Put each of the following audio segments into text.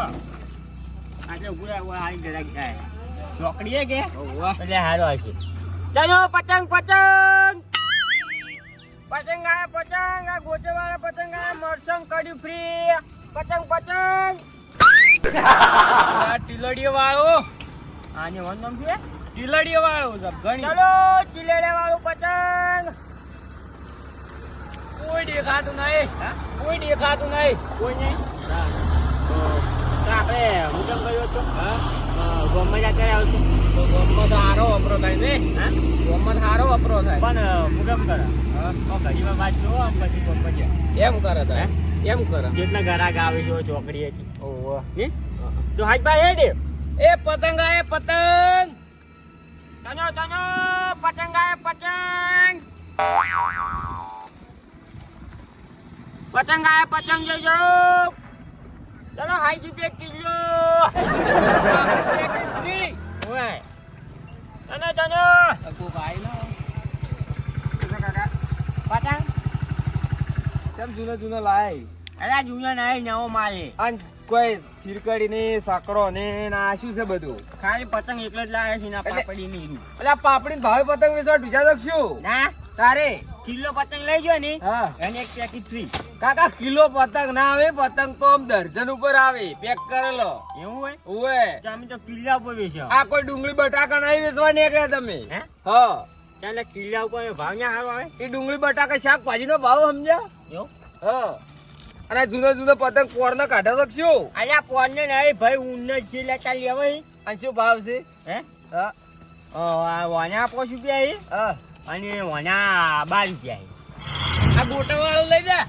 આજે ઉભું આવી જરાક થાય. ચોકડીએ કે? એટલે હારો હશે. ચાલો પતંગ પતંગ. પતંગ આ પતંગ આ ગોચેવાળા પતંગ આ મરસંગ કડ્યું ફ્રી. પતંગ પતંગ. આ ટીલડીયો વાળો આને વન છે? વાળો ચાલો વાળું પતંગ. કોઈ દેખાતું નહીં. કોઈ દેખાતું નહીં. કોઈ નહીં. તો આપણે હું કેમ કર્યો હતો? હા? ગમે ત્યાં આવશું. તો ગોમમાં તો હારો વપરો થાય ને? હા? ગોમમાં સારો વપરો થાય. પણ હું કેમ કરે? તો ઘડીમાં વાત જોવો આમ પછી ગમે ત્યાં એમ કરે તારે એમ કરે. કેટલા ગરાક આવે છે ચોકડી હતી. ઓવા હે? તો હાજભાઈ હે એ પતંગ પતંગ! તનો તનો પતંગ પતંગ! પતંગ પતંગ જજો ચલો હાઈ રૂપિયા કિલો ઓય. તનો તનો. કોક આય ના પતંગ કેમ જૂનો જૂનો લાય? અરે જુના નહીં નવો માલે અને કોઈ ફીરકડી ને સાકડો ને શું છે બધું? ખાલી પતંગ એકલો જ લાવે છે ના પાપડી એટલે પાપડી ભાવે પતંગ વેચવા બીજા ના તારે કિલો પતંગ લઈ ગયો ને હા. એને એક પેકેટ ફ્રી કાકા કિલો પતંગ ના આવે પતંગ તો આમ દર્જન ઉપર આવે. પેક કરેલો એવું હોય? ઓએ તો અમે તો કિલ્લા ઉપર વેચો આ કોઈ ડુંગળી બટાકા નહીં વેચવા નીકળ્યા તમે. હે? હ. ચાલે કિલ્લા ઉપર ભાવ ના સારો આવે? એ ડુંગળી બટાકા શાકભાજી નો ભાવ સમજ્યા? એવું? હ. અને આ જૂનો જૂનો પતંગ કોણ કાઢા શકશું અલ્યા પોન ને નહીં ભાઈ ઊન ને છે લેતા લેવાય અને શું ભાવ છે? હે? હા. આ વાના પાંચ રૂપિયા અને વાના બાર રૂપિયા આ ગોટા વાળો લઈ જા.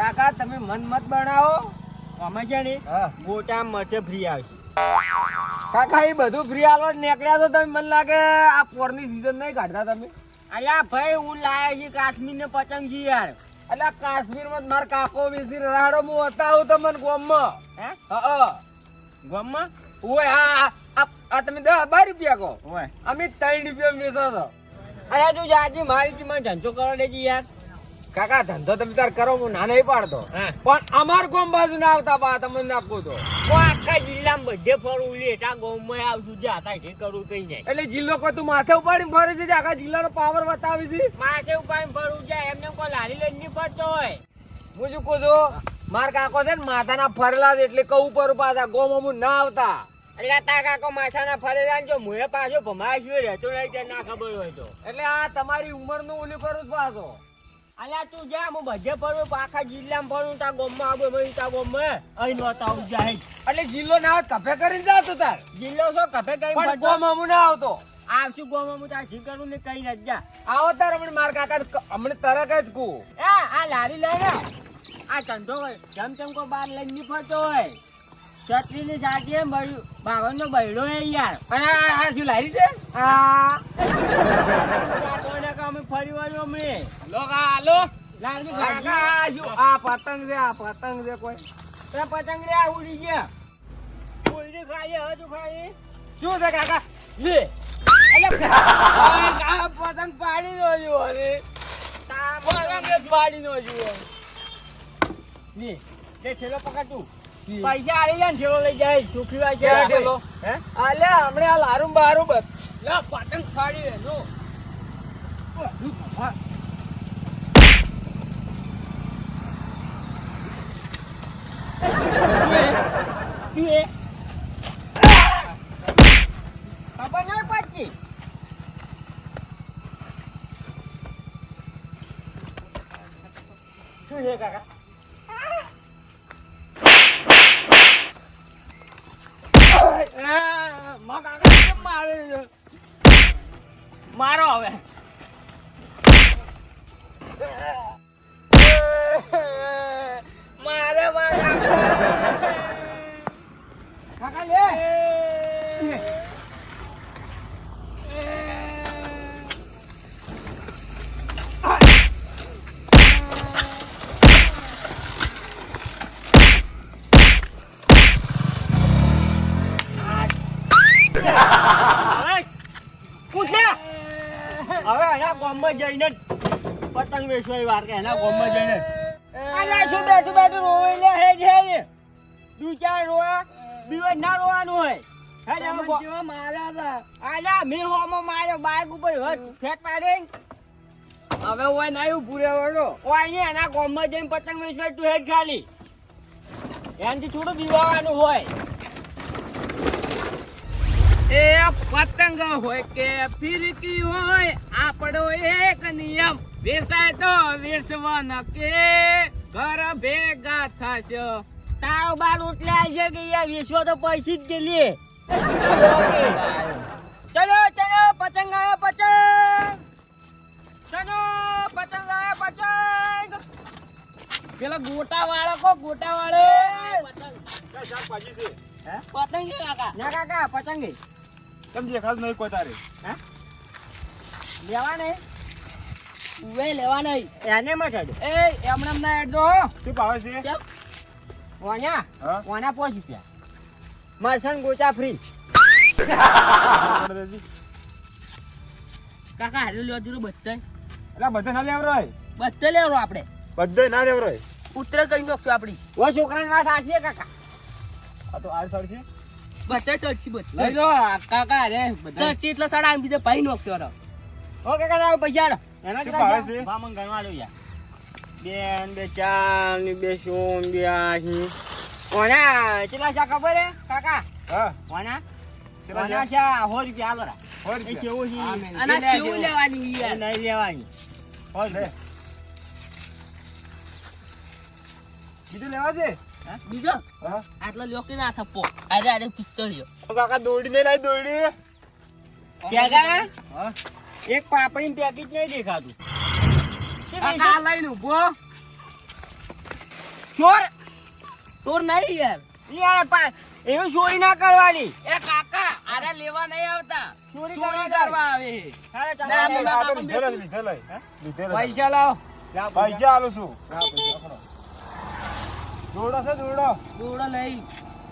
કાકા તમે મન મત બનાવો. અમે છે ને હા. ગોટા ફ્રી આવશે. કાકા એ બધું ફ્રી આલો નીકળ્યા તો તમે મને લાગે આ પોરની સીઝન નહીં કાઢતા તમે. અલ્યા ભાઈ હું લાયા છે કાશ્મીર ને પતંગ છે યાર. એટલે કાશ્મીરમાં માર કાકો વિસી રાડો હું બતાવું તમને ગોમમાં. હે? હા ગમમાં? ઓય હા આ તમે દસ બાર રૂપિયા કહો. અમે ત્રણ રૂપિયા મેસો છો. અલ્યા તું જાજી મારી મને ધંધો કરવા દેજી યાર. કાકા ધંધો તમે તાર કરો હું ના નહીં પાડતો. પણ અમાર ગોમ બાજુ ના આવતા બા તમને નાખું તો. આખા જિલ્લામાં બધે ફરવું લે એટલા ગોમમાં આવશું જે આતા જે કરું કઈ નહીં. એટલે જિલ્લો કોઈ તું માથે ઉપાડીને ફરે છે જે આખા જિલ્લાનો પાવર બતાવે છે? માથે ઉપાડીને ફરું જાય એમને કોઈ લારી લઈને નહીં ફરતો હોય. હું શું કહું છું? માર કાકો છે ને માથાના ફરેલા છે એટલે કહું પર પાછા ગોમ અમુ ના આવતા. એટલે તા કાકો માથાના ફરેલા જો મુએ પાછો ભમાશ્યો રહેતો નહીં તે ના ખબર હોય તો. એટલે આ તમારી ઉંમરનું ઓલું કરું છું પાછો. અલ્યા તું જા હું બધે ફરું પણ આખા જિલ્લામાં ફરું તા ગામમાં આવું એમાં તા ગામમાં. અહીં નહોતા આવું જાય. એટલે જિલ્લો ના આવે કફે કરીને જાતો તાર. જિલ્લો છો કફે કઈ પણ ગોમ અમુક ના આવતો. આવશું ગામમાં હું તાર જી કરું ને કઈ જા. આવો તાર હમણાં માર કાકા હમણાં તરત જ કહું. એ આ લારી લઈ આ ધંધો હોય જેમ તેમ કોઈ બાર લઈને નહીં ફરતો હોય. છત્રી ની સાચી એમ બાવન નો બૈડો હે યાર. અને આ આ શું લારી છે? આ અમે ફરી વળ્યો અમે. લો કા હાલો. લાલજી કાકા આ પતંગ છે આ પતંગ છે કોઈ. તે પતંગ લે ઉડી ગયા. ઉડી ખાલી હજુ ખાલી શું છે કાકા? લે. પતંગ પાડી નો જો અરે પતંગ પાડી નો જો ની તે છેલ્લો પકડ તું. પૈસા આવી જાય ને છેલ્લો લઈ જાય સુખી છે હે? અલ્યા હમણાં આ લારું બારું બસ લા પતંગ ફાડી નો તું એ ખબર નહીં પડતી શું છે કાકા આ, માં કાકા કેમ મારે છે? મારો હવે ગામમાં જઈને પતંગ વેચવાની વાર કે એના ગોમમાં જઈને. અલા શું બેઠું બેઠું રોવે લે હે જે દુ ચાર રોવા? દિવસ ના રોવાનું હોય. હવે ઓય ના ભૂરે રહેવાનો. ઓય ને એના ગોમમાં જઈને પતંગ વેચવા તું હેડ ખાલી. એનાથી થોડું બીવાવાનું હોય. એ પતંગ હોય કે ફિરકી હોય આપણો એક નિયમ. વેસાય તો વેસવાન કે ઘર ભેગા થશે. તાવ બાર ઉઠલે આજે કે યાર વિશ્વ તો પૈસી જ ગયેલી. ચલો ચલો પતંગ આયો પતંગ. ચલો પતંગ આયો પતંગ. પેલો ગોટા વાળો કો ગોટા વાળો પતંગ પતંગ કાકા. ના કાકા પતંગ. કેમ દેખાતું નહીં કોઈ તારે. લેવા નહીં ઉવે લેવા નહીં એને માં ચડો એ એમને એમને એડજો શું ભાવે છે? વાણ્યા વાણ્યા હા? પોચ રૂપિયા. મરસન ગોચા ફ્રી કાકા હારું લેવા જરૂર બધા. એટલે બધા ના લેવરો બધા લેવરો આપણે. બધા ના લેવરો ઉતરે કઈ નોખશું આપણી. ઓ છોકરાને વાત આશે કાકા. આ તો આર સર છે. બધા સરસી બધા. લઈ લો કાકા રે સરસી એટલે સાડા બીજો ભાઈ નો કર્યો ઓ કાકા લાવો પૈસા. એના શું કેટલા ભાવે છે? છે? ભાવ ગણવા લો યાર. બે ને બે ચાર ને બે સોમ બે આઠ ને ઓના કેટલા છે ખબર હે કાકા? હા. ઓના? કેટલા ઓના છે? સો રૂપિયા આલો રા. સો રૂપિયા. કેવું છે? અને કેવું લેવાની યાર? નહીં લેવાની. લે. બીજું લેવા છે બીજો? આટલો લ્યો કે ના થપ્પો? અરે અરે પિસ્તોલિયો કાકા દોડી નહીં લાવી દોડી ક્યાં એક પાપડી પેકેજ નહીં દેખાતું. કાકા લઈને ઊભો ચોર? ચોર નહીં યાર. યાર પા એવું ચોરી ના કરવાની. એ કાકા આરે લેવા નહીં આવતા. ચોરી કરવા આવે. પૈસા લાવો. પૈસા. આલું છું. દોડો છે દોડો દોડો નહીં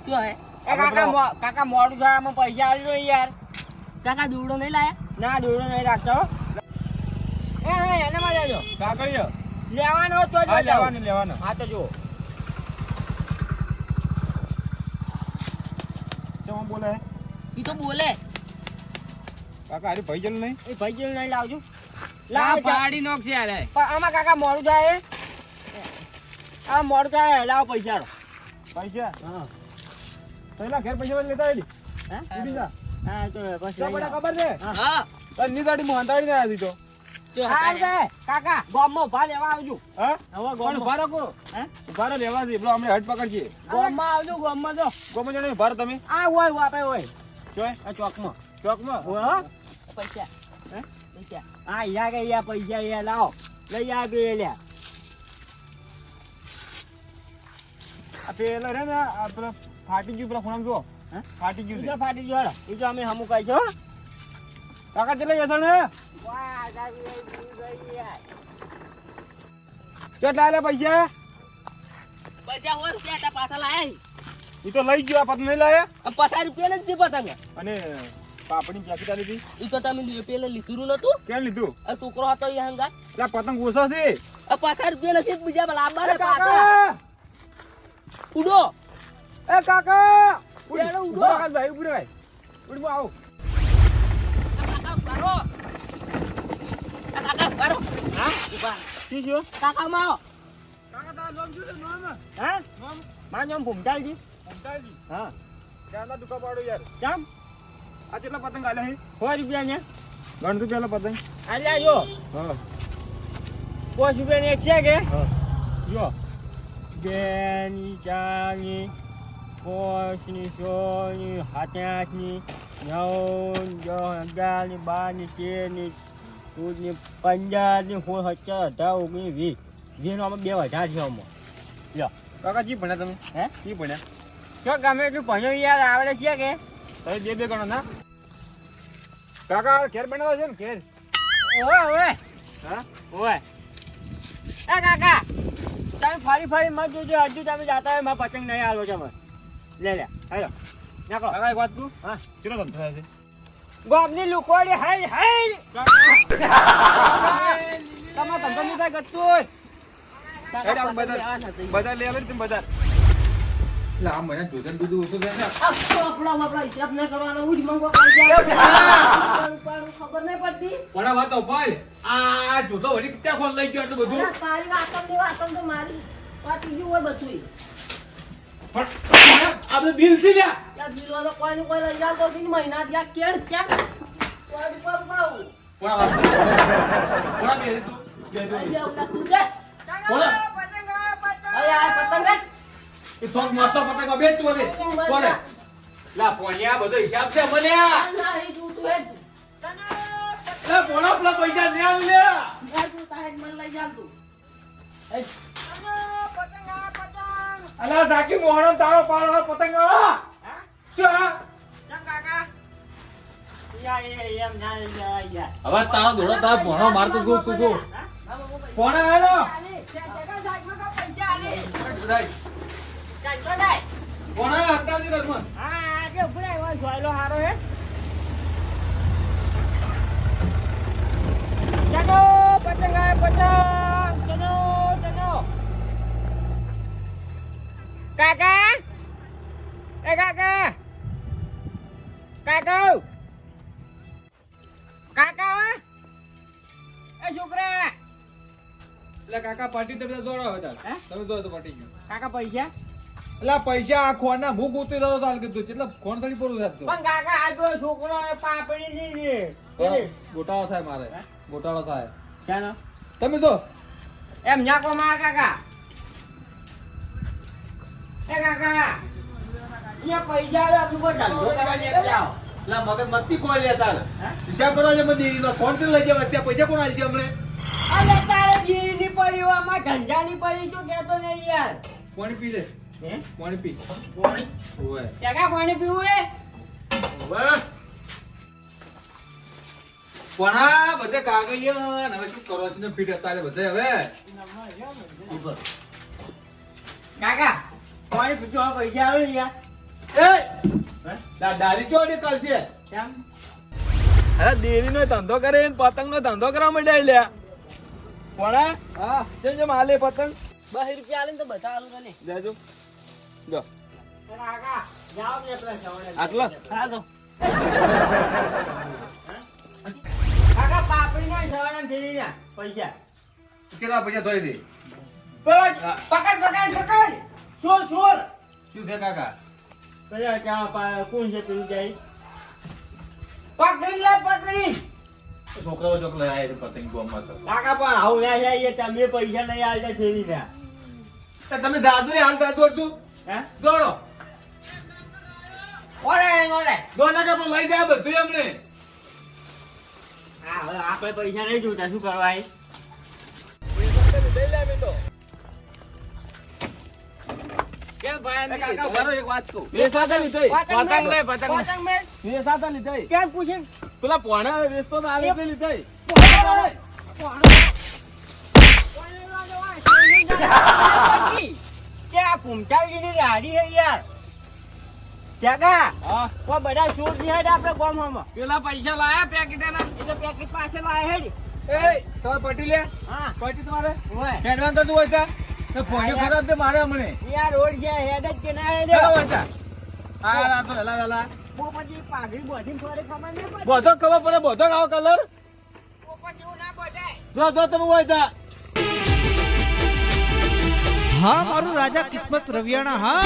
શું હે એ કાકા કાકા મોડું થાય આમાં પૈસા આલી દો યાર. કાકા દોડો નહીં લાયા? ના દોડો નહીં રાખતો એ હા એને માં લેજો. કાકડીઓ. લેવાનો તો જ લેવાનો. લેવાનું. હા તો જો તો બોલે? ઈ તો બોલે. કાકા અરે ભઈજલ નહીં? એ ભાઈ નહીં લાવજો. લા લાવ. પાડી નોખશે યાર. પણ આમાં કાકા મોડું થાય આ મોડકા લાવો પૈસા લો. પૈસા? હા. પહેલા ઘેર પૈસા લેતા આવી હે? બીજા? હા તો પછી તો લઈ ખબર છે? હા. તની ની ગાડી માં હંતાડી. ને આવજે. કાકા ઊભા લેવા આવજો. હે? હવે ગોમ ઊભા હે? ઊભા લેવા દે. પેલો અમને હટ પકડજે. ગામમાં આવજો ગામમાં જો ગોમો જણે ઊભા તમે. આ હોય વાપે હોય. જોય આ ચોકમાં. ચોકમાં? હોય હો? પૈસા. હે? પૈસા. આ યા પૈસા યા લાવો. લઈ આવી લ્યા. પેલા રે ને પેલો ફાટી ગયું પેલા ખૂણા જો હે? ફાટી ગયું ઈ. ફાટી ગયું હેડો. એ જો અમે હમુ કહી છો કાકા કેટલા વ્યસન હે. કેટલા આલે પૈસા? પૈસા હોય રૂપિયા તા પાછા લાયા ઈ તો લઈ ગયો આ પતંગ નહીં લાયા? પચાસ રૂપિયા નથી પતંગ અને પાપડી પેકેટ આલી હતી. ઈ તો તમે પેલે લીધું નતું? કેમ લીધું? આ છોકરો હતો હંગાત એટલે પતંગ ઓછો છે. પચાસ રૂપિયા નથી બીજા લાંબા પાછા. ઉડો. એ કાકા! ઉડી, ઉડો. રાખ ભાઈ ઊભો રાખ. ઉડી આવો. આ કાકા કાકા ઉભારો. હા? ઊભા. શું થયું? કાકા માં. કાકા નામ શું છે? નામ? હા? નામ? મારું નામ ભૂમતાલજી. મમતાજી હા. ક્યાંના દુકા પાડો યાર? ચામ. આ કેટલા પતંગ આલે હે સો રૂપિયા ને. ગણ તું પેલા પતંગ? આલ્યા જો. હા. પોસ રૂપિયા ને એક છે કે? હા. જો. બે ની પોસની ની પાંચની છ ની સાત આઠની નવ દસ બારની ની બાર પંજાબની સોળ સત્તર અઢાર ઓગણીસ વીસ વીસ નો આમાં બે વધાર છે આમાં લ્યો કાકા જી ભણ્યા તમે હે જી ભણ્યા જો ગમે એટલું ભણ્યો યાર આવડે છે કે તમે બે બે ગણો ના કાકા ઘેર બનાવો છે ને ઘેર ઓવે ઓવે હા ઓવે એ કાકા તમે ફરી ફરી મત જોજો હજુ તમે જાતા હોય મારા પતંગ નહીં છે તમે લે લે હેલો. નાખો. એક વાત કહું હા. ચલો ધંધો થાય છે? ગોમની લુકોડી હાય હાય તમારે ધંધો નહીં થાય ગતું બજાર. લઈ આવે તમે બજાર. એટલે આ મહિના જોતન બધું ઓછું થાય ને. ખબર નહીં પડતી. પણ વાત ભાઈ આ જોતો વળી ક્યાં ફોન લઈ ગયો એટલું બધું? તારી વાતમની વાતમ તો મારી પાટી ગયું હોય બધું પણ આ બિલ છે? ત્યાં બિલો તો કોઈ કોઈ લઈ આવતો નથી મહિના ત્યાં કેળ ક્યાં કોઈ ઉપર પાવું? પણ વાત પણ બે તું બે તું. પતંગ. એ શોખ મરતો પતંગ બે તું બે કોણ લા પોણિયા બધો હિસાબ છે મને આ ના, એ તું તું લા પોણા પેલા પૈસા ને આવે લ્યા હેડ તું તાહેડ મને લઈ તું અલા ઝાકી મોહરમ તારો પાડો પતંગ વાળા યા હવે તારો દોડો તારો ભણો મારતો તું તું કોણ આવેલો કોણ હટાવી રમણ હા આજે ઊભો રહે, એવો હારો હે. ચલો પતંગ આય પતંગ. ચલો ચલો. કાકા? એ કાકા? કાકા? કાકા? એ છોકરા? એટલે કાકા પાર્ટી તમે દોડો હવે તાર? તમે દોડો પાર્ટી કાકા પૈસા? એટલે પૈસા આ ખોણ ના હું ગોતી રહ્યો તાલ કીધું. એટલે ખોણ થોડી પૂરું થતું પણ કાકા આ તો છોકરો પાપડી ની ને ગોટાળો થાય મારે. ગોટાળો થાય. ચાલો તમે તો? એમ ન્યાકો માં કાકા. એ કાકા અહીંયા પૈસા આવે આપણું કોઈ ધંધો કરવા ને જાઓ. એટલે મગજ મસ્તી કોઈ લે તાર. હે? હિસાબ કરો છે મને દેરીનો ફોનથી લઈ જાય અત્યારે પૈસા કોણ આલશે હમણે? અલે તારે ગીરીની પડી હોય, આમાં ની પડી શું કેતો નહીં યાર? કોણ પી લે? પાણી પી. ઓય. કાકા પાણી પીવું હે ઓય. પણ બધે કાગળિયા હવે શું કરો? છો ફીટ અત્યારે બધે હવે. કાકા પાણી પીજો હવે પૈસા આવે યાર? એ! હે? દા- દાઢી કેમ? અરે દેરી નો ધંધો કરે પતંગ નો ધંધો કરવા માંડ્યા લ્યા. કોણ હા. જેમ જેમ હાલે પતંગ. બસ રૂપિયા આલે તો બધા આલુ ને. દેજો સવારે. આટલો? હા તો કાકા પાપડી ના સવારે થેલી ના પૈસા. ચેલા પૈસા ધોઈ દે? પેલા. પકડ પકડ પકડ. સોર સોર. શું છે કાકા? પેલા ક્યાં પા- કોણ છે પેલું જાય પકડી લે પકડી. છોકરાઓ ચોક આવે છે પતંગ ગોમમાં તો. કાકા પણ આવું ના જાય તમે પૈસા નહીં આલતા થેલી ના તો તમે જાજુ ને હાલતા દોડતું હે દોડો ઓરે ઓરે દોના કે પણ લઈ જાય બધું એમને હા હવે આપણે પૈસા નહીં જોતા શું કરવા એ? કેમ ભાઈ કાકા એક વાત કહું પતંગ પતંગ કેમ પેલા પોણા વેચતો તો આલે તે લીધોય. કે આ કુમટાળજીની ગાડી હે યાર? કાકા હા. કો બધા શૂટની હેડ આપણે ગોમમાં. પેલા પૈસા લાયા પેકેટના એટલે પેકેટ પાસે લાય હેડ એ તો પટી લે. હા. પટી તમારે. ઓય. હેડવાન તો તું હોય તો. ફોને ખરાબ તે મારે હમણે. યાર રોડ ગયા હેડ જ કે ના હેડ. હેડો હોય તા. આ રાતો હેલા હેલા. પોપટજી પાઘડી બોધીને થોડી ખબર બધો ખબર પડે બધો આવો કલર પોપટ ના બોધાય. જો જો તમે હોય તા. હા મારું રાજા કિસ્મત રવિયાણા હા.